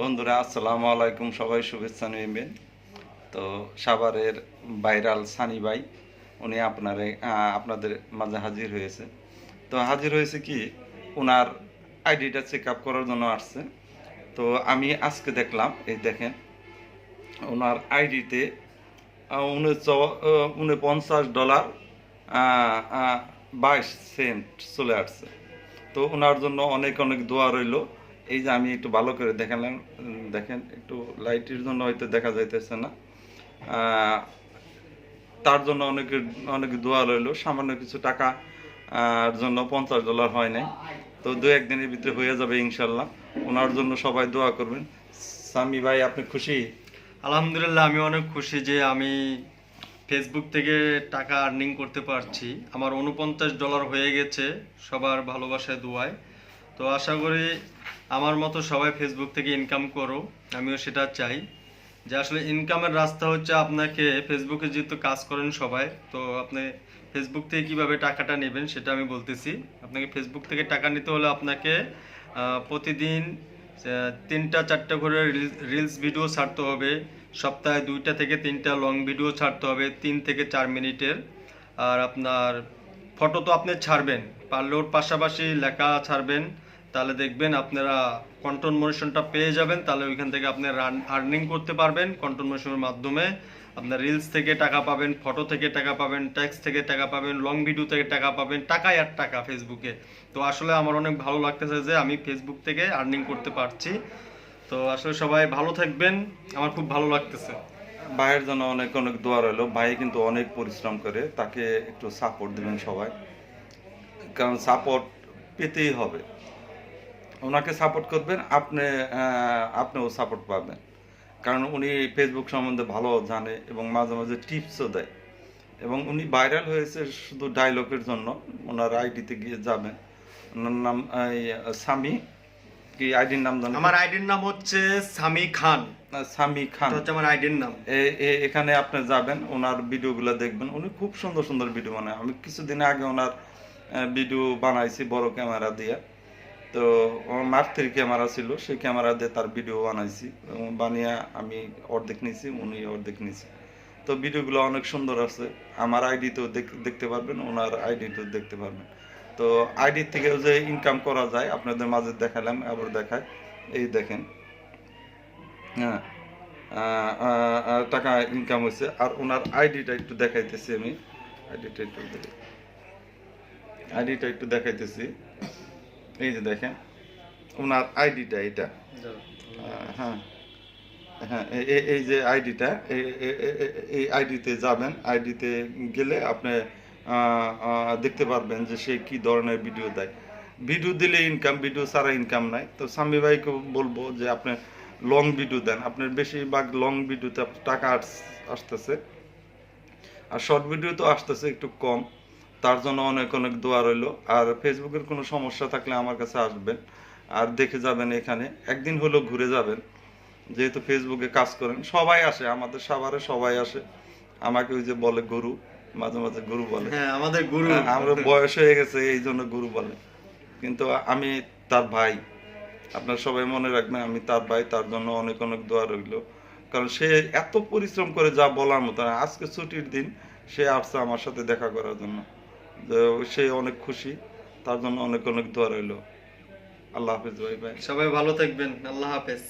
বন্ধুরা, আসসালামু আলাইকুম। সবাই শুভেচ্ছা নেবেন। তো সাভারের ভাইরাল সানি ভাই, উনি আপনারে আপনাদের মাঝে হাজির হয়েছে। তো হাজির হয়েছে কি ওনার আইডিটা চেক আপ করার জন্য আসছে। তো আমি আজকে দেখলাম, এই দেখেন ওনার আইডিতে উনপঞ্চাশ ডলার বাইশ সেন্ট চলে আসছে। তো ওনার জন্য অনেক অনেক দোয়া রইল। এই যে আমি একটু ভালো করে দেখালাম দেখেন একটু লাইটের জন্য হয়তো দেখা যাইতেছে না। তার জন্য অনেক অনেক দোয়া রইল সামান্য কিছু টাকা আহ, জন্য পঞ্চাশ ডলার হয় নাই। তো দু একদিনের ভিতরে হয়ে যাবে ইনশাল্লাহ। ওনার জন্য সবাই দোয়া করবেন। সামি ভাই আপনি খুশি? আলহামদুলিল্লাহ আমি অনেক খুশি যে আমি ফেসবুক থেকে টাকা আর্নিং করতে পারছি। আমার উনপঞ্চাশ ডলার হয়ে গেছে সবার ভালোবাসায় দোয়ায়। তো আশা করি আমার মতো সবাই ফেসবুক থেকে ইনকাম করো, আমিও সেটা চাই। যে আসলে ইনকামের রাস্তা হচ্ছে আপনাকে ফেসবুকে যেহেতু কাজ করেন সবাই, তো আপনি ফেসবুক থেকে কীভাবে টাকাটা নেবেন সেটা আমি বলতেছি। আপনাকে ফেসবুক থেকে টাকা নিতে হলে আপনাকে প্রতিদিন তিনটা চারটা করে রিলস ভিডিও ছাড়তে হবে। সপ্তাহে দুইটা থেকে তিনটা লং ভিডিও ছাড়তে হবে, তিন থেকে চার মিনিটের। আর আপনার ফটো তো আপনি ছাড়বেন পারলে ওর পাশাপাশি লেখা ছাড়বেন। তাহলে দেখবেন আপনারা কন্টেন্ট মোশনটা পেয়ে যাবেন, তাহলে ওইখান থেকে আপনি আর্নিং করতে পারবেন কন্টেন্ট মোশনের মাধ্যমে। আপনার রিলস থেকে টাকা পাবেন ফটো থেকে টাকা পাবেন ট্যাক্স থেকে টাকা পাবেন লং ভিডিও থেকে টাকা পাবেন, টাকাই আর টাকা ফেসবুকে তো আসলে আমার অনেক ভালো লাগতেছে যে আমি ফেসবুক থেকে আর্নিং করতে পারছি। তো আসলে সবাই ভালো থাকবেন, আমার খুব ভালো লাগতেছে। ভাইয়ের জন্য অনেক অনেক দোয়া রইল। ভাই কিন্তু অনেক পরিশ্রম করে, তাকে একটু সাপোর্ট দিবেন সবাই। কারণ সাপোর্ট পেতেই হবে। ওনাকে সাপোর্ট করবেন আপনি আপনিও সাপোর্ট পাবেন। কারণ উনি ফেসবুক সম্বন্ধে ভালো জানে এবং মাঝে মাঝে টিপসও দেয়। এবং উনি ভাইরাল হয়েছে শুধু ডায়লগের জন্য ওনার আইডিতে গিয়ে যাবেন। ওনার নাম সামি কি আইডির নাম জানেন? আমার আইডির নাম হচ্ছে সামি খান। সামি খান। হচ্ছে আমার আইডির নাম। এখানে আপনি যাবেন ওনার ভিডিওগুলো দেখবেন। উনি খুব সুন্দর সুন্দর ভিডিও বানায়। আমি কিছুদিন আগে ওনার ভিডিও বানাইছি বড় ক্যামেরা দিয়ে। তো মার থ্রি ক্যামেরা ছিল সেই ক্যামেরা দিয়ে তার ভিডিও বানাইছি। বানিয়ে আমি অর্ধেক নিয়েছি উনি অর্ধেক নিয়েছি তো ভিডিওগুলো অনেক সুন্দর আছে। আমার আইডিতেও দেখতে পারবেন ওনার আইডিতেও দেখতে পারবেন। তো আইডি থেকেও যে ইনকাম করা যায়, আপনাদের মাঝে দেখালাম, আবার দেখায় এই দেখেন। হ্যাঁ। টাকা ইনকাম হয়েছে আর ওনার আইডিটা একটু দেখাইতেছি আমি। আইডিটা একটু আইডিটা একটু দেখাইতেছি। এই যে দেখেন ওনার আইডিটা এটা। হ্যাঁ। হ্যাঁ এই যে আইডিটা এই আইডিতে যাবেন আইডিতে গেলে আপনি দেখতে পারবেন যে সে কি ধরনের ভিডিও দেয়। ভিডিও দিলে ইনকাম ভিডিও ছাড়া ইনকাম নাই। তো সামি ভাইকে বলব যে আপনি লং ভিডিও দেন। আপনার বেশিরভাগ লং ভিডিওতে টাকা আস- আসতেছে। আর শর্ট ভিডিও তো আসতেছে একটু কম। তার জন্য অনেক অনেক দোয়া রইল। আর ফেসবুকের কোনো সমস্যা থাকলে আমার কাছে আসবেন। আর দেখে যাবেন এখানে। একদিন হলেও ঘুরে যাবেন। যেহেতু ফেসবুকে কাজ করেন সবাই আসে। আমাদের সাভারে সবাই আসে। আমাকে ওই যে বলে গরু মাঝে মাঝে গরু বলে। হ্যাঁ আমাদের গুরু। আমরা বয়স হয়ে গেছে এই জন্য গরু বলে। কিন্তু আমি তার ভাই। আপনার সবাই মনে রাখবেন আমি তার ভাই তার জন্য অনেক অনেক দোয়া রইল। কারণ সে এত পরিশ্রম করে যা বলার মতো আজকে ছুটির দিন সে আসছে আমার সাথে দেখা করার জন্য। সে অনেক খুশি, তার জন্য অনেক অনেক দোয়া রইল। আল্লাহ হাফিজ, ভাই ভাই। সবাই ভালো থাকবেন। আল্লাহ হাফেজ।